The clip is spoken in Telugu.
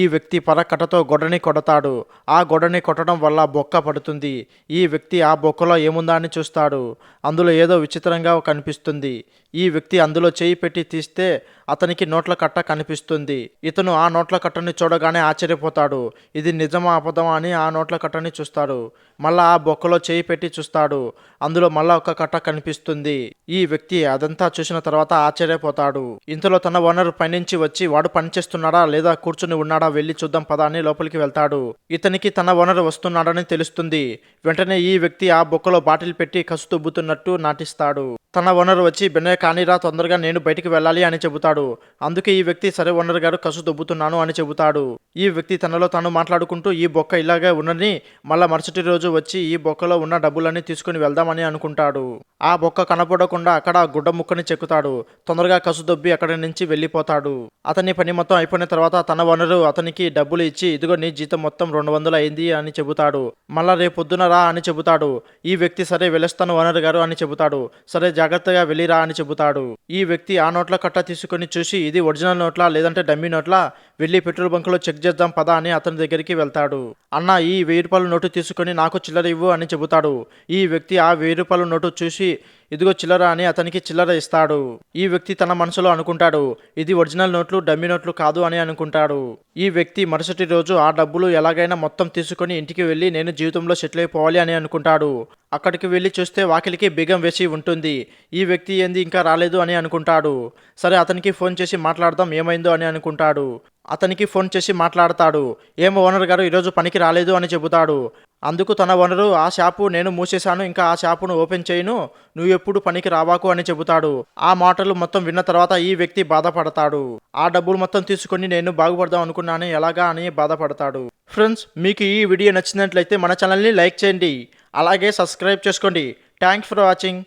ఈ వ్యక్తి పరకటతో గొడని కొడతాడు. ఆ గొడని కొట్టడం వల్ల బొక్క పడుతుంది. ఈ వ్యక్తి ఆ బొక్కలో ఏముందా అని చూస్తాడు. అందులో ఏదో విచిత్రంగా కనిపిస్తుంది. ఈ వ్యక్తి అందులో చేయి పెట్టి తీస్తే అతనికి నోట్ల కట్ట కనిపిస్తుంది. ఇతను ఆ నోట్ల కట్టని చూడగానే ఆశ్చర్యపోతాడు. ఇది నిజమా అబద్ధమా అని ఆ నోట్ల కట్టని చూస్తాడు. మళ్ళా ఆ బొక్కలో చేయి పెట్టి చూస్తాడు. అందులో మళ్ళా ఒక కట్ట కనిపిస్తుంది. ఈ వ్యక్తి అదంతా చూసిన తర్వాత ఆశ్చర్యపోతాడు. ఇంతలో తన ఓనర్ పైనుంచి వచ్చి వాడు పనిచేస్తున్నాడా లేదా కూర్చుని ఉన్నాడా వెళ్ళి చూద్దాం పద అని లోపలికి వెళ్తాడు. ఇతనికి తన ఓనర్ వస్తున్నాడని తెలుస్తుంది. వెంటనే ఈ వ్యక్తి ఆ బొక్కలో బాటిల్ పెట్టి కసు తుబ్బుతున్నట్టు నాటిస్తాడు. తన ఓనర్ వచ్చి బెన్నయ్య కానీరా తొందరగా నేను బయటికి వెళ్ళాలి అని చెబుతాడు. అందుకే ఈ వ్యక్తి సరే ఓనర్ గారు కసు దుబ్బుతున్నాను అని చెబుతాడు. ఈ వ్యక్తి తనలో తాను మాట్లాడుకుంటూ ఈ బొక్క ఇలాగే ఉన్నని మళ్ళా మరుసటి రోజు వచ్చి ఈ బొక్కలో ఉన్న డబ్బులన్నీ తీసుకుని వెళ్దామని అనుకుంటాడు. ఆ బొక్క కనపడకుండా అక్కడ గుడ్డ ముక్కని చెక్కుతాడు. తొందరగా కసు దొబ్బి అక్కడి నుంచి వెళ్ళిపోతాడు. అతని పని మొత్తం అయిపోయిన తర్వాత తన వనరు అతనికి డబ్బులు ఇచ్చి ఇదిగో నీ జీతం మొత్తం రెండు వందలు అయింది అని చెబుతాడు. మళ్ళా రేపు రా అని చెబుతాడు. ఈ వ్యక్తి సరే వెళ్ళొస్తాను ఓనర్ గారు అని చెబుతాడు. సరే జాగ్రత్తగా వెళ్ళిరా అని చెబుతాడు. ఈ వ్యక్తి ఆ నోట్ల కట్ట తీసుకొని చూసి ఇది ఒరిజినల్ నోట్లా లేదంటే డమ్మీ నోట్లా? వెళ్ళి పెట్రోల్ బంకులో చెక్ చేద్దాం పదా అని అతని దగ్గరికి వెళ్తాడు. అన్న ఈ వెయ్యి రూపాయల నోటు తీసుకొని నాకు చిల్లర ఇవ్వు అని చెబుతాడు. ఈ వ్యక్తి ఆ వెయ్యి రూపాయల నోటు చూసి ఇదిగో చిల్లర అని అతనికి చిల్లర ఇస్తాడు. ఈ వ్యక్తి తన మనసులో అనుకుంటాడు ఇది ఒరిజినల్ నోట్లు డమ్మీ నోట్లు కాదు అని అనుకుంటాడు. ఈ వ్యక్తి మరుసటి రోజు ఆ డబ్బులు ఎలాగైనా మొత్తం తీసుకొని ఇంటికి వెళ్ళి నేను జీవితంలో సెటిల్ అయిపోవాలి అని అనుకుంటాడు. అక్కడికి వెళ్ళి చూస్తే వాకిలికి బిగం వేసి ఉంటుంది. ఈ వ్యక్తి ఏంది ఇంకా రాలేదు అని అనుకుంటాడు. సరే అతనికి ఫోన్ చేసి మాట్లాడదాం ఏమైందో అని అనుకుంటాడు. అతనికి ఫోన్ చేసి మాట్లాడతాడు. ఏమో ఓనర్ గారు ఈరోజు పనికి రాలేదు అని చెబుతాడు. అందుకు తన ఓనరు ఆ షాపు నేను మూసేశాను ఇంకా ఆ షాపును ఓపెన్ చేయను నువ్వు ఎప్పుడు పనికి రావాకు అని చెబుతాడు. ఆ మాటలు మొత్తం విన్న తర్వాత ఈ వ్యక్తి బాధపడతాడు. ఆ డబ్బులు మొత్తం తీసుకొని నేను బాగుపడదాం అనుకున్నాను ఎలాగా అని బాధపడతాడు. ఫ్రెండ్స్ మీకు ఈ వీడియో నచ్చినట్లయితే మన ఛానల్ని లైక్ చేయండి. అలాగే సబ్స్క్రైబ్ చేసుకోండి. Thanks for watching.